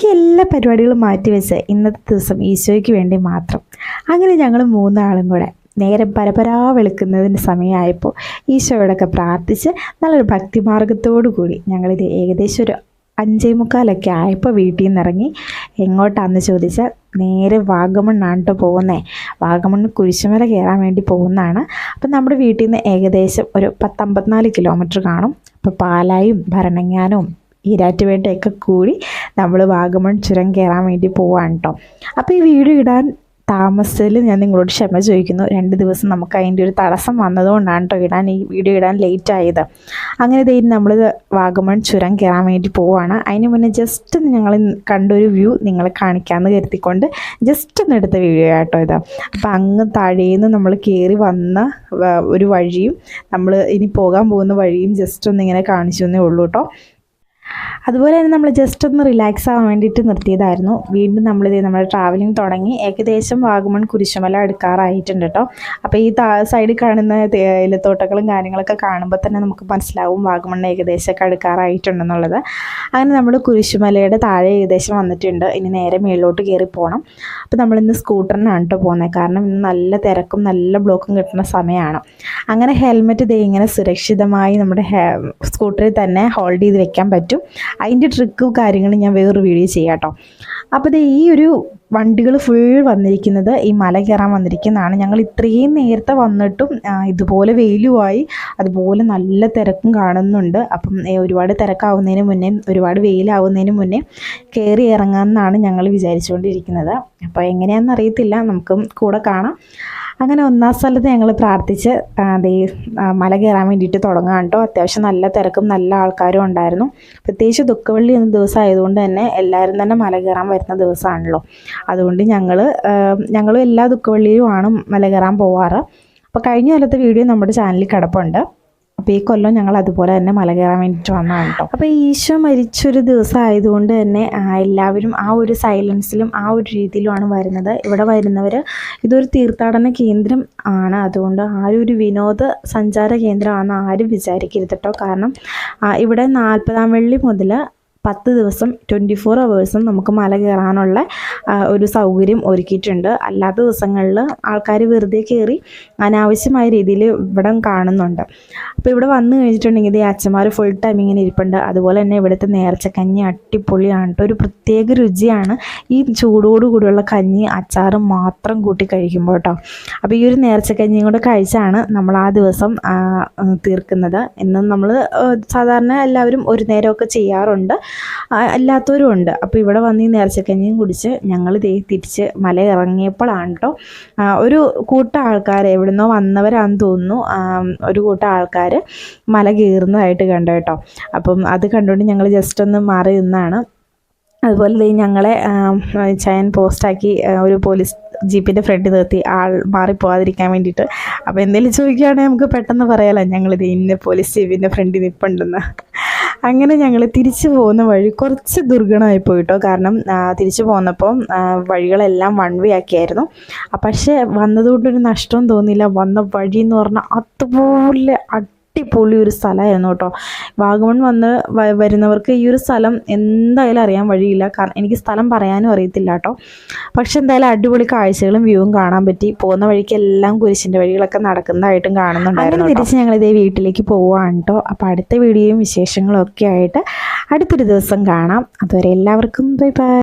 ബാക്കി എല്ലാ പരിപാടികളും മാറ്റിവെച്ച് ഇന്നത്തെ ദിവസം ഈശോയ്ക്ക് വേണ്ടി മാത്രം. അങ്ങനെ ഞങ്ങൾ മൂന്നാളും കൂടെ നേരെ പരപരാ വെളുക്കുന്നതിന് സമയമായപ്പോൾ ഈശോയോടൊക്കെ പ്രാർത്ഥിച്ച് നല്ലൊരു ഭക്തിമാർഗത്തോടു കൂടി ഞങ്ങളിത് ഏകദേശം ഒരു അഞ്ചേ മുക്കാലൊക്കെ ആയപ്പോൾ വീട്ടിൽ നിന്ന് ഇറങ്ങി എങ്ങോട്ടാന്ന് ചോദിച്ചാൽ നേരെ വാഗമണ്ണാണ് കേട്ടോ പോകുന്നത് വാഗമണ്ണ് കുരിശുമല കയറാൻ വേണ്ടി പോകുന്നതാണ്. അപ്പം നമ്മുടെ വീട്ടിൽ നിന്ന് ഏകദേശം ഒരു പത്തമ്പത്തിനാല് കിലോമീറ്റർ കാണും. അപ്പോൾ പാലായും ഭരണങ്ങാനവും ഈരാറ്റുപേട്ടയൊക്കെ കൂടി നമ്മൾ വാഗമൺ ചുരം കയറാൻ വേണ്ടി പോവാണ് കേട്ടോ അപ്പോൾ ഈ വീഡിയോ ഇടാൻ താമസത്തിൽ ഞാൻ നിങ്ങളോട് ക്ഷമ ചോദിക്കുന്നു. രണ്ട് ദിവസം നമുക്ക് അതിന്റെ ഒരു തടസ്സം വന്നതുകൊണ്ടാണ് കേട്ടോ ഇടാൻ ഈ വീഡിയോ ഇടാൻ ലേറ്റ് ആയത്. അങ്ങനെ ഇതായി നമ്മൾ വാഗമൺ ചുരം കയറാൻ വേണ്ടി പോവാണ്. അതിന് മുന്നേ ജസ്റ്റ് ഞങ്ങൾ കണ്ടൊരു വ്യൂ നിങ്ങളെ കാണിക്കാമെന്ന് കരുതിക്കൊണ്ട് ജസ്റ്റ് ഒന്ന് എടുത്ത വീഡിയോ കേട്ടോ ഇത്. അപ്പോൾ അങ്ങ് താഴേന്ന് നമ്മൾ കയറി വന്ന ഒരു വഴിയും നമ്മൾ ഇനി പോകാൻ പോകുന്ന വഴിയും ജസ്റ്റ് ഒന്ന് ഇങ്ങനെ കാണിച്ചു തന്നേ ഉള്ളൂ കേട്ടോ അതുപോലെ തന്നെ നമ്മൾ ജസ്റ്റ് ഒന്ന് റിലാക്സ് ആവാൻ വേണ്ടിയിട്ട് നിർത്തിയതായിരുന്നു. വീണ്ടും നമ്മളിത് നമ്മുടെ ട്രാവലിംഗ് തുടങ്ങി. ഏകദേശം വാഗമൺ കുരിശുമല എടുക്കാറായിട്ടുണ്ട് കേട്ടോ അപ്പോൾ ഈ സൈഡിൽ കാണുന്ന ഇലത്തോട്ടങ്ങളും കാര്യങ്ങളൊക്കെ കാണുമ്പോൾ തന്നെ നമുക്ക് മനസ്സിലാവും വാഗമൺ ഏകദേശമൊക്കെ എടുക്കാറായിട്ടുണ്ടെന്നുള്ളത് അങ്ങനെ നമ്മൾ കുരിശുമലയുടെ താഴെ ഏകദേശം വന്നിട്ടുണ്ട്. ഇനി നേരെ മേളിലോട്ട് കയറി പോകണം അപ്പോൾ നമ്മളിന്ന് സ്കൂട്ടറിനാണ് കേട്ടോ പോകുന്നത് കാരണം ഇന്ന് നല്ല തിരക്കും നല്ല ബ്ലോക്കും കിട്ടുന്ന സമയമാണ് അങ്ങനെ ഹെൽമെറ്റ് ഇതേ ഇങ്ങനെ സുരക്ഷിതമായി നമ്മുടെ സ്കൂട്ടറിൽ തന്നെ ഹോൾഡ് ചെയ്ത് വെക്കാൻ പറ്റും. അതിന്റെ ട്രിക്കും കാര്യങ്ങളും ഞാൻ വേറൊരു വീഡിയോ ചെയ്യാം കേട്ടോ അപ്പോൾ ഇത് ഈ ഒരു വണ്ടികൾ ഫുൾ വന്നിരിക്കുന്നത് ഈ മല കയറാൻ വന്നിരിക്കുന്നതാണ്. ഞങ്ങൾ ഇത്രയും നേരത്തെ വന്നിട്ടും ഇതുപോലെ വെയിലുമായി അതുപോലെ നല്ല തിരക്കും കാണുന്നുണ്ട്. അപ്പം ഒരുപാട് തിരക്കാവുന്നതിന് മുന്നേ ഒരുപാട് വെയിലാവുന്നതിന് മുന്നേ കയറി ഇറങ്ങാമെന്നാണ് ഞങ്ങൾ വിചാരിച്ചുകൊണ്ടിരിക്കുന്നത്. അപ്പോൾ എങ്ങനെയാണെന്ന് അറിയത്തില്ല. നമുക്ക് കൂടെ കാണാം. അങ്ങനെ ഒന്നാം സ്ഥലത്ത് ഞങ്ങൾ പ്രാർത്ഥിച്ച് ദേ മല കയറാൻ വേണ്ടിയിട്ട് തുടങ്ങാൻ കേട്ടോ അത്യാവശ്യം നല്ല തിരക്കും നല്ല ആൾക്കാരും ഉണ്ടായിരുന്നു. പ്രത്യേകിച്ച് ദുഃഖവള്ളി എന്ന ദിവസം ആയതുകൊണ്ട് തന്നെ എല്ലാവരും തന്നെ മല കയറാൻ വരുന്ന ദിവസമാണല്ലോ. അതുകൊണ്ട് ഞങ്ങൾ ഞങ്ങളും എല്ലാ ദുഃഖവള്ളിയിലുമാണ് മല കയറാൻ പോവാറ്. അപ്പോൾ കഴിഞ്ഞ കാലത്തെ വീഡിയോ നമ്മുടെ ചാനലിൽ കിടപ്പുണ്ട്. അപ്പോൾ ഈ കൊല്ലം ഞങ്ങൾ അതുപോലെ തന്നെ മല കയറാൻ വേണ്ടിയിട്ട് വന്നതാണ് കേട്ടോ അപ്പോൾ ഈശോ മരിച്ചൊരു ദിവസം ആയതുകൊണ്ട് തന്നെ എല്ലാവരും ആ ഒരു സൈലൻസിലും ആ ഒരു രീതിയിലുമാണ് വരുന്നത്. ഇവിടെ വരുന്നവർ ഇതൊരു തീർത്ഥാടന കേന്ദ്രം ആണ്. അതുകൊണ്ട് ആരും ഒരു വിനോദ സഞ്ചാര കേന്ദ്രമാണെന്ന് ആരും വിചാരിക്കരുത് കേട്ടോ കാരണം ഇവിടെ നാൽപ്പതാം വെള്ളി മുതൽ പത്ത് ദിവസം ട്വന്റി ഫോർ അവേഴ്സും നമുക്ക് മല കയറാനുള്ള ഒരു സൗകര്യം ഒരുക്കിയിട്ടുണ്ട്. അല്ലാത്ത ദിവസങ്ങളിൽ ആൾക്കാർ വെറുതെ കയറി അനാവശ്യമായ രീതിയിൽ ഇവിടെ കാണുന്നുണ്ട്. അപ്പോൾ ഇവിടെ വന്നു കഴിഞ്ഞിട്ടുണ്ടെങ്കിൽ ഈ അച്ഛന്മാർ ഫുൾ ടൈം ഇങ്ങനെ ഇരിപ്പുണ്ട്. അതുപോലെ തന്നെ ഇവിടുത്തെ നേർച്ച കഞ്ഞി അടിപൊളിയാണ്. കേട്ടോ ഒരു പ്രത്യേക രുചിയാണ്. ഈ ചൂടോട് കൂടിയുള്ള കഞ്ഞി അച്ചാറും മാത്രം കൂട്ടി കഴിക്കുമ്പോൾ കേട്ടോ അപ്പോൾ ഈ ഒരു നേർച്ച കഞ്ഞിയും കൂടെ കഴിച്ചാണ് നമ്മൾ ആ ദിവസം തീർക്കുന്നത്. എന്നും നമ്മൾ സാധാരണ എല്ലാവരും ഒരു നേരമൊക്കെ ചെയ്യാറുണ്ട്. അല്ലാത്തവരും ഉണ്ട്. അപ്പോൾ ഇവിടെ വന്ന് ഈ നേർച്ചക്കഞ്ഞിയും കുടിച്ച് ഞങ്ങൾ ദേ തിരിച്ച് മല ഇറങ്ങിയപ്പോഴാണ് കേട്ടോ ഒരു കൂട്ടം ആൾക്കാർ എവിടുന്നോ വന്നവരാന്ന് തോന്നുന്നു. ഒരു കൂട്ടം ആൾക്കാർ മല കീറുന്നതായിട്ട് കണ്ടു കേട്ടോ അപ്പം അത് കണ്ടുകൊണ്ട് ഞങ്ങൾ ജസ്റ്റ് ഒന്ന് മാറി നിന്നാണ്. അതുപോലെ ദേ ഞങ്ങളെ ചയൻ പോസ്റ്റാക്കി ഒരു പോലീസ് ജീപ്പിന്റെ ഫ്രണ്ടിൽ നിർത്തി. ആൾ മാറിപ്പോവാതിരിക്കാൻ വേണ്ടിയിട്ട്. അപ്പോൾ എന്തെങ്കിലും ചോദിക്കുകയാണെങ്കിൽ നമുക്ക് പെട്ടെന്ന് പറയാമല്ലോ ഞങ്ങളിത് ഇന്ന പോലീസ് ജീപ്പിന്റെ ഫ്രണ്ടിൽ നിൽപ്പുണ്ടെന്ന് അങ്ങനെ ഞങ്ങൾ തിരിച്ചു പോകുന്ന വഴി കുറച്ച് ദുർഗണമായി പോയിട്ടോ കാരണം തിരിച്ചു പോന്നപ്പോൾ വഴികളെല്ലാം വൺ വേ ആക്കിയായിരുന്നു. പക്ഷേ വന്നതുകൊണ്ടൊരു നഷ്ടവും തോന്നിയില്ല. വന്ന വഴി എന്ന് പറഞ്ഞാൽ അതുപോലെ അടിപൊളി ഒരു സ്ഥലമായിരുന്നു കേട്ടോ. വാഗമൺ വന്ന് വരുന്നവർക്ക് ഈ ഒരു സ്ഥലം എന്തായാലും അറിയാൻ വഴിയില്ല. കാരണം എനിക്ക് സ്ഥലം പറയാനും അറിയത്തില്ല കേട്ടോ. പക്ഷെ എന്തായാലും അടിപൊളി കാഴ്ചകളും വ്യൂവും കാണാൻ പറ്റി. പോകുന്ന വഴിക്ക് എല്ലാം കുരിശിന്റെ വഴികളൊക്കെ നടക്കുന്നതായിട്ടും കാണുന്നുണ്ടായിരുന്നു തിരിച്ച് ഞങ്ങൾ ഇതേ വീട്ടിലേക്ക് പോവുകയാണ് കേട്ടോ. അപ്പോൾ അടുത്ത വീഡിയോയും വിശേഷങ്ങളും ഒക്കെ ആയിട്ട് അടുത്തൊരു ദിവസം കാണാം. അതുവരെ എല്ലാവർക്കും ബൈ ബൈ.